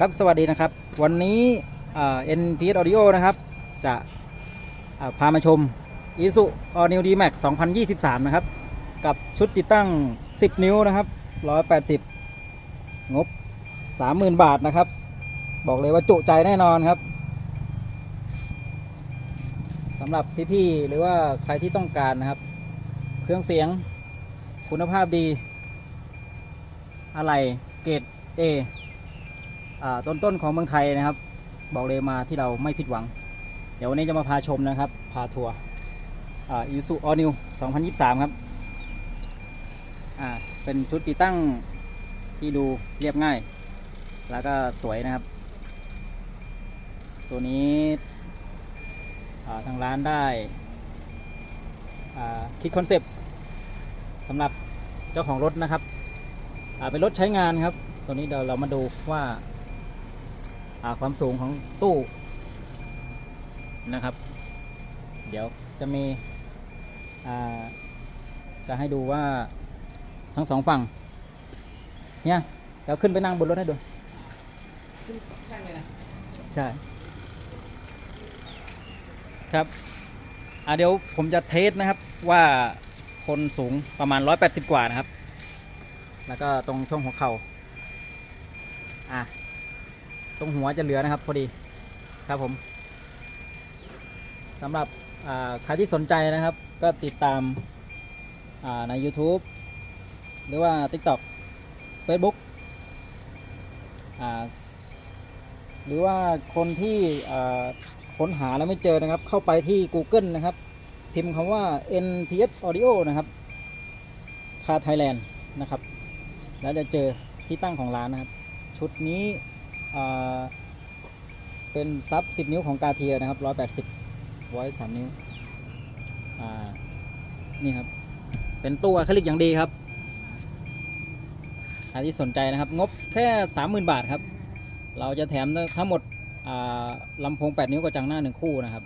ครับสวัสดีนะครับ วันนี้เอ็นพีเอสออดิโอนะครับ จะาพามาชม i s u All New D Max 2023 นะครับ กับชุดติดตั้ง 10 นิ้วนะครับ 180 งบ 30,000 บาทนะครับ บอกเลยว่าจุใจแน่นอนครับสำหรับพี่ๆหรือว่าใครที่ต้องการนะครับ เครื่องเสียงคุณภาพดี อะไรเกรด A อ่า ต้นๆของเมืองไทยนะครับ บอกเลยมาที่เราไม่ผิดหวัง เดี๋ยววันนี้จะมาพาชมนะครับ พาทัวร์อ่าอีซูออนิว2023 ครับเป็นชุดติดตั้งที่ดูเรียบง่าย แล้วก็สวยนะครับ ตัวนี้ทางร้านได้คิดคอนเซปต์สำหรับเจ้าของรถนะครับเป็นรถใช้งานครับ ตัวนี้เดี๋ยวเรามาดูว่า ความสูงของตู้นะครับ เดี๋ยวจะมีอ่าจะให้ดูว่าทั้งสองฝั่ง เนี่ยเดี๋ยวขึ้นไปนั่งบนรถให้ดูใช่ ครับอ่าเดี๋ยวผมจะเทสนะครับว่าคนสูงประมาณ 180 กว่านะครับ แล้วก็ตรงช่วงหัวเข่าอะ ตรงหัวจะเหลือนะครับพอดีครับผมสำหรับใครที่สนใจนะครับ ก็ติดตามาใน YouTube หรือว่า TikTok Facebook าหรือว่าคนที่ค้นหาแล้วไม่เจอนะครับ เข้าไปที่ Google นะครับ พิมพ์คำว่า NPS Audio นะครับคาไทยแลนด์นะครับ แล้วจะเจอที่ตั้งของร้านนะครับ ชุดนี้ เป็นซับ 10 นิ้วของกาเทียนะครับ 180ไว้3นิ้วอ่านี่ครับ เป็นตู้อะคริลิกอย่างดีครับใครที่สนใจนะครับ งบแค่ 30,000 บาทครับ เราจะแถมทั้งหมดลำโพง 8 นิ้วกระจังหน้า 1 คู่นะครับ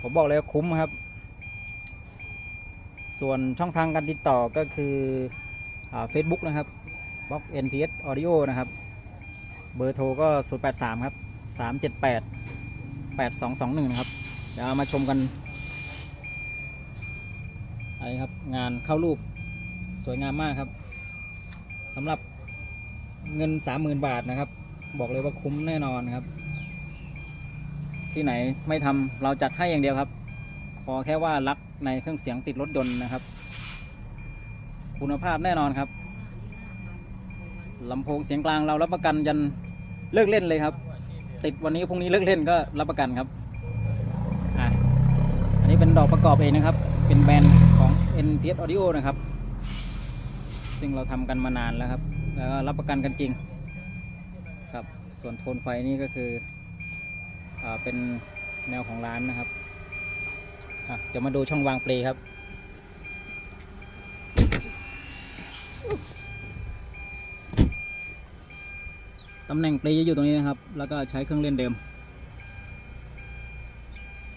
ผมบอกเลยคุ้มครับ ส่วนช่องทางการติดต่อก็คือเฟซบุ๊กนะครับบล็อก NPS Audio นะครับ เบอร์โทรก็ 083 ครับ 378 8221นะครับ เดี๋ยวเอามาชมกันอะไรครับ งานเข้ารูปสวยงามมากครับสำหรับเงิน 30,000 บาทนะครับ บอกเลยว่าคุ้มแน่นอนครับ ที่ไหนไม่ทำเราจัดให้อย่างเดียวครับ ขอแค่ว่ารักในเครื่องเสียงติดรถยนต์นะครับ คุณภาพแน่นอนครับ ลำโพงเสียงกลางเรารับประกันยันเลิกเล่นเลยครับ ติดวันนี้พรุ่งนี้เลิกเล่นก็รับประกันครับอะอันนี้เป็นดอกประกอบเองนะครับ เป็นแบรนด์ของ NPS Audio นะครับ ซึ่งเราทำกันมานานแล้วครับ แล้วก็รับประกันกันจริงครับ ส่วนโทนไฟนี่ก็คืออ่าเป็นแนวของร้านนะครับอะเดี๋ยวมาดูช่องวางเปลครับ ตำแหน่งปลจะอยู่ตรงนี้นะครับ แล้วก็ใช้เครื่องเล่นเดิม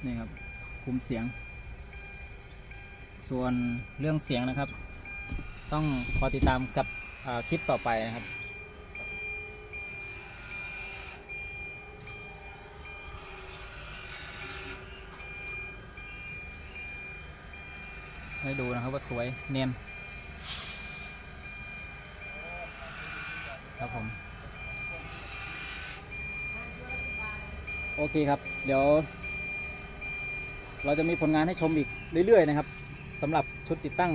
นี่ครับ คุมเสียง ส่วนเรื่องเสียงนะครับ ต้องคอยติดตามกับคลิปต่อไปนะครับให้ดูนะครับว่าสวยเนียนครับผม โอเคครับ เดี๋ยว เราจะมีผลงานให้ชมอีกเรื่อย ๆ นะครับสำหรับชุดติดตั้ง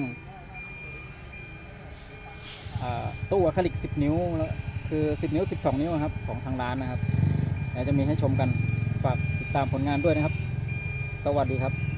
ตู้อะคริลิก 10 นิ้วแล้ว คือ 10 นิ้ว 12 นิ้วครับ ของทางร้านนะครับเดี๋ยวจะมีให้ชมกัน ฝากติดตามผลงานด้วยนะครับ สวัสดีครับ